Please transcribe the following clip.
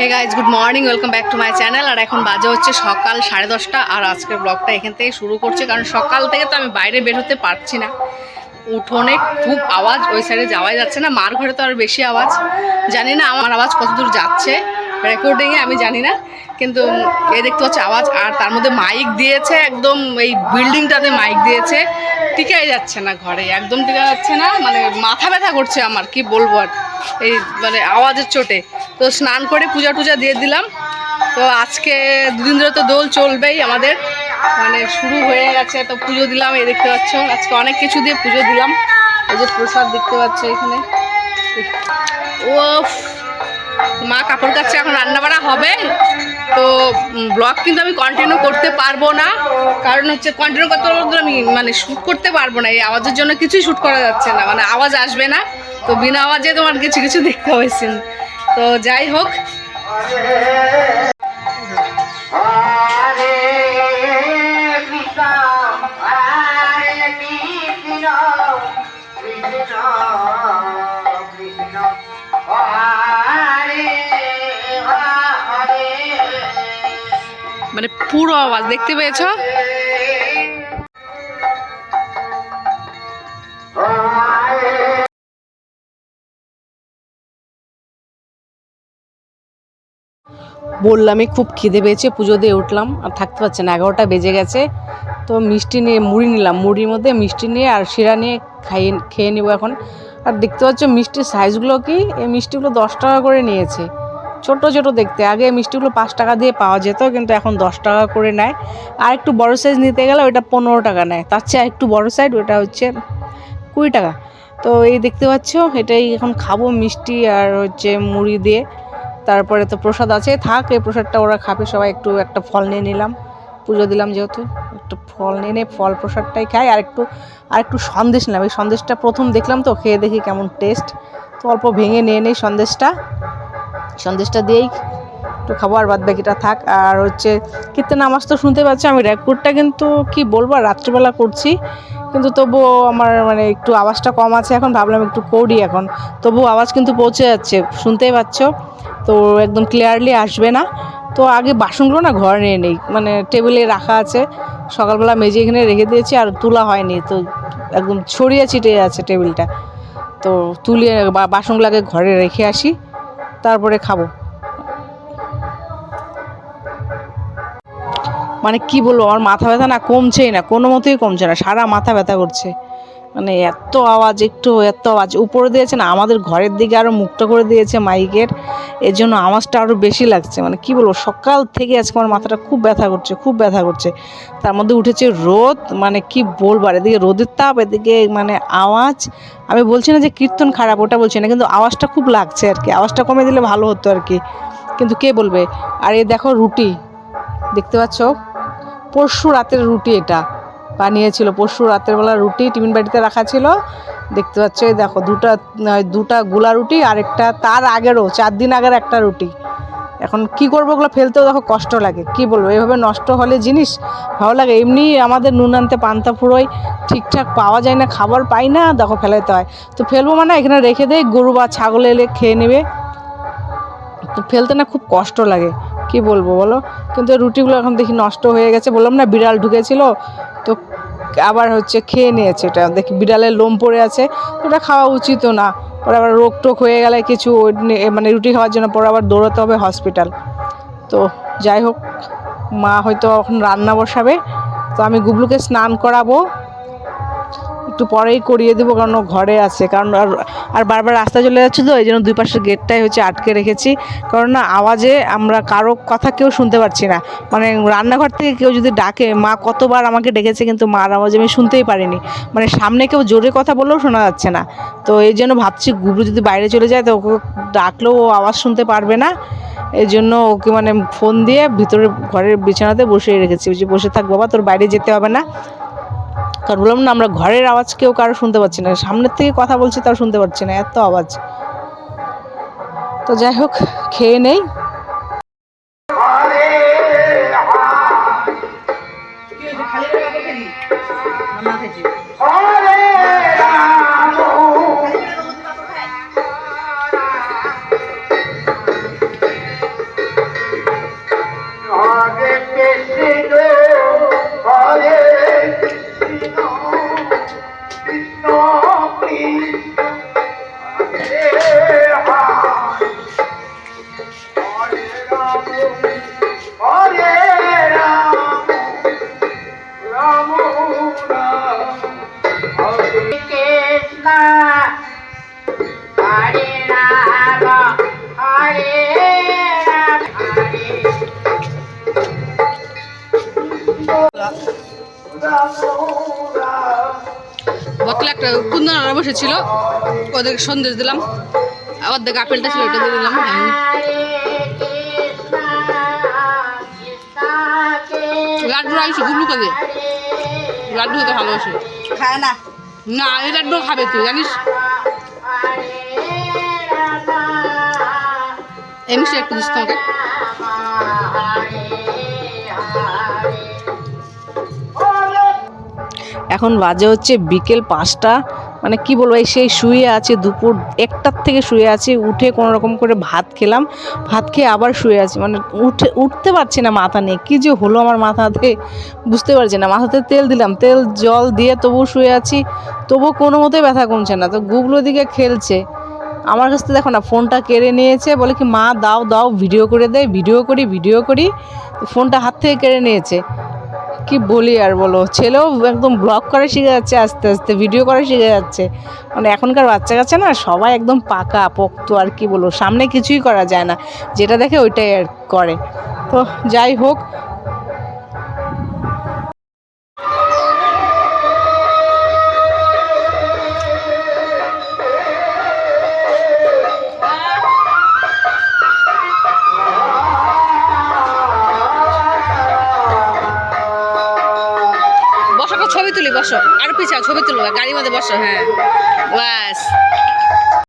Hey guys good morning welcome back to my channel আর এখন বাজে হচ্ছে সকাল সাড়ে দশটা, আর আজকের ব্লগটা এখান থেকে শুরু করছে, কারণ সকাল থেকে তো আমি বাইরে বের হতে পারছি না। উঠোনে খুব আওয়াজ, ওই সাইডে যাওয়াই যাচ্ছে না, মার ঘরে তো আর বেশি আওয়াজ। জানি না আমার আওয়াজ কতদূর যাচ্ছে রেকর্ডিংয়ে আমি জানি না, কিন্তু এ দেখতে হচ্ছে আওয়াজ, আর তার মধ্যে মাইক দিয়েছে একদম, এই বিল্ডিংটাতে মাইক দিয়েছে। টিকাই যাচ্ছে না ঘরে, একদম টিকা যাচ্ছে না মানে মাথা ব্যথা করছে আমার, কি বলব আর, এই মানে আওয়াজের চোটে। তো স্নান করে পূজা টুজা দিয়ে দিলাম। তো আজকে দুদিন ধরে তো দোল চলবেই আমাদের। মানে শুরু হয়ে গেছে, তো পুজো দিলাম, এই দেখতে পাচ্ছ। আজকে অনেক কিছু দিয়ে পুজো দিলাম। এই যে প্রসাদ দেখতে পাচ্ছ এখানে। ও মা কাপড় কাছে এখন রান্না বাড়া হবে। তো ব্লগ কিন্তু আমি কন্টিনিউ করতে পারব না। কারণ হচ্ছে কন্টিনিউ করতে পারব আমি মানে শ্যুট করতে পারব না। এই আওয়াজের জন্য কিছুই শ্যুট করা যাচ্ছে না। মানে আওয়াজ আসবে না। তো বিনা আওয়াজে তোমার কিছু কিছু দেখতে scene। তো যাই হোক। মানে পুরো আওয়াজ দেখতে পেয়েছ? বললামই খুব খিদে পেয়েছে, পুজো দিয়ে উঠলাম। আর থাকতে পারছে না, এগারোটা বেজে গেছে। তো মিষ্টি নিয়ে মুড়ি নিলাম, মুড়ির মধ্যে মিষ্টি নিয়ে আর শিরা নিয়ে খাইয়ে খেয়ে নেব এখন। আর দেখতে পাচ্ছ মিষ্টির সাইজগুলো কি? এই মিষ্টিগুলো দশ টাকা করে নিয়েছে। ছোট ছোট দেখতে। আগে মিষ্টিগুলো পাঁচ টাকা দিয়ে পাওয়া যেত, কিন্তু এখন দশ টাকা করে নেয়। আর একটু বড় সাইজ নিতে গেলে ওইটা পনেরো টাকা নেয়। তার চেয়ে একটু বড় সাইজ ওটা হচ্ছে কুড়ি টাকা। তো এই দেখতে পাচ্ছ, এটাই এখন খাব মিষ্টি আর হচ্ছে মুড়ি দিয়ে। তারপরে তো প্রসাদ আছে। থাক, এই প্রসাদটা ওরা খাবে। সবাই একটু একটা ফল নিয়ে নিলাম। পুজো দিলাম যেহেতু। একটু ফল নিয়ে ফল প্রসাদটাই খাই। আর একটু আর একটু সন্দেশ নিলাম। এই সন্দেশটা প্রথম দেখলাম তো, খেয়ে দেখি কেমন টেস্ট তো অল্প ভেঙে নিয়ে নেই সন্দেশটা। সন্দেশটা দিয়েই একটু খাব, আর বাদ বাকিটা থাক। আর হচ্ছে কীর্তন নামাজ তো শুনতে পাচ্ছি, আমি রেকর্ডটা কিন্তু কি বলব রাত্রিবেলা করছি। কিন্তু তবুও আমার মানে একটু আওয়াজটা কম আছে, এখন ভাবলাম একটু করি এখন। তবু আওয়াজ কিন্তু পৌঁছে যাচ্ছে, শুনতেই পাচ্ছ? তো একদম ক্লিয়ারলি আসবে না। তো আগে বাসনগুলো না ঘরে নিয়ে নেই মানে টেবিলে রাখা আছে। সকালবেলা মেজে এখানে রেখে দিয়েছি, আর তোলা হয়নি, তো একদম ছড়িয়ে ছিটিয়ে আছে টেবিলটা। তো তুলিয়ে বাসনগুলো আগে ঘরে রেখে আসি, তারপরে খাব। মানে কি বলব, আমার মাথা ব্যথা না কমছেই না, কোনো মতোই কমছে না, সারা মাথা ব্যথা করছে। মানে এত আওয়াজ, একটু এত আওয়াজ, উপরে দিয়েছে না, আমাদের ঘরের দিকে আরও মুক্ত করে দিয়েছে মাইকের এর জন্য আওয়াজটা আরও বেশি লাগছে। মানে কি বলব, সকাল থেকে আজকে আমার মাথাটা খুব ব্যথা করছে, খুব ব্যথা করছে। তার মধ্যে উঠেছে রোদ মানে কি বলব, আর এদিকে রোদের তাপ, এদিকে মানে আওয়াজ, আমি বলছি না যে কীর্তন খারাপ, ওটা বলছি না, কিন্তু আওয়াজটা খুব লাগছে আর কি, আওয়াজটা কমে দিলে ভালো হতো আর কি। কিন্তু কে বলবে? আর এ দেখো রুটি, দেখতে পাচ্ছ? পরশু রাতের রুটি এটা। বানিয়েছিল, পরশু রাতের বেলা রুটি টিফিন বাড়িতে রাখা ছিল। দেখতে পাচ্ছ, এই দেখো, দুটা দুটা গোলা রুটি আর একটা তার আগেরও, চার দিন আগের একটা রুটি। এখন কি করব ওগুলো ফেলতেও দেখো কষ্ট লাগে। কি বলব এভাবে নষ্ট হলে জিনিস ভালো লাগে। এমনি আমাদের নুন আনতে পান্তা ফুরোয়, ঠিকঠাক পাওয়া যায় না, খাবার পাই না, দেখো ফেলাইতে হয়। তো ফেলব মানে এখানে রেখে দেয় গরু বা ছাগল এলে খেয়ে নেবে। তো ফেলতে না খুব কষ্ট লাগে। কি বলব বলো? কিন্তু রুটিগুলো এখন দেখি নষ্ট হয়ে গেছে। বললাম না, বিড়াল ঢুকেছিল। তো আবার হচ্ছে খেয়ে নিয়েছে এটা। দেখি বিড়ালের লোম পড়ে আছে। ওটা খাওয়া উচিতও না। পরে আবার রোগ টোক হয়ে গেলে কিছু মানে রুটি খাওয়ার জন্য পরে আবার দৌড়াতে হবে হসপিটাল। তো যাই হোক, মা হয়তো এখন রান্না বসাবে। তো আমি গুবলুকে স্নান করাবো। একটু পরেই করিয়ে দেবো, কারণ ও ঘরে আছে। কারণ আর আর বারবার রাস্তা চলে যাচ্ছে তো, এই জন্য দুই পাশের গেটটাই হচ্ছে আটকে রেখেছি। কারণ না, আওয়াজে আমরা কারও কথা কেউ শুনতে পারছি না। মানে রান্নাঘর থেকে কেউ যদি ডাকে, মা কতবার আমাকে ডেকেছে, কিন্তু মার আওয়াজ আমি শুনতেই পারিনি। মানে সামনে কেউ জোরে কথা বললেও শোনা যাচ্ছে না। তো এই জন্য ভাবছি গুবলু যদি বাইরে চলে যায়, তো ওকে ডাকলেও ও আওয়াজ শুনতে পারবে না। এই জন্য ওকে মানে ফোন দিয়ে ভিতরে ঘরের বিছানাতে বসিয়ে রেখেছি। বসে থাক বাবা, তোর বাইরে যেতে হবে না। কারণ বললাম না, আমরা ঘরের আওয়াজ কেউ কারও শুনতে পাচ্ছি না। সামনের থেকে কথা বলছি তাও শুনতে পাচ্ছি না, এত আওয়াজ। তো যাই হোক, খেয়ে নেই। বোতলে একটা কুন্দন আনা বসেছিল ওদেরকে সন্দেশ দিলাম। আবার দেখে আপেলটা ছিল ওটা দিয়ে দিলাম। লাড্ডু আইসো গুবলু করে লাড্ডু খেতে ভালোবাসে। খায় না। না এই লাড্ডু খাবে তুই জানিস? এমনি সে একটু দিস তোমাকে এখন বাজে হচ্ছে বিকেল পাঁচটা। মানে কি বলব, এই সেই শুয়ে আছে, দুপুর একটার থেকে শুয়ে আছি, উঠে কোনো রকম করে ভাত খেলাম, ভাত খেয়ে আবার শুয়ে আছি। মানে উঠে, উঠতে পারছি না মাথা নিয়ে। কী যে হলো আমার মাথাতে, বুঝতে পারছি না। মাথাতে তেল দিলাম, তেল, জল দিয়ে তবু শুয়ে আছি তবু কোনো মতেই ব্যথা কমছে না। তো গুগলো দিকে খেলছে। আমার কাছ থেকে দেখো না, ফোনটা কেড়ে নিয়েছে, বলে কি, মা, দাও দাও ভিডিও করে দেয় ভিডিও করি ভিডিও করি। ফোনটা হাত থেকে কেড়ে নিয়েছে। কি বলি আর বলো? ছেলেও একদম ব্লগ করে শিখে যাচ্ছে আস্তে আস্তে ভিডিও করে শিখে যাচ্ছে। মানে এখনকার বাচ্চা কাছে না সবাই একদম পাকা, পোক্ত আর কি বলো সামনে কিছুই করা যায় না। যেটা দেখে ওইটাই আর করে। তো যাই হোক বসো। আর পিছাও ছবি তুলবা গাড়ির মধ্যে বসো হ্যাঁ। বাস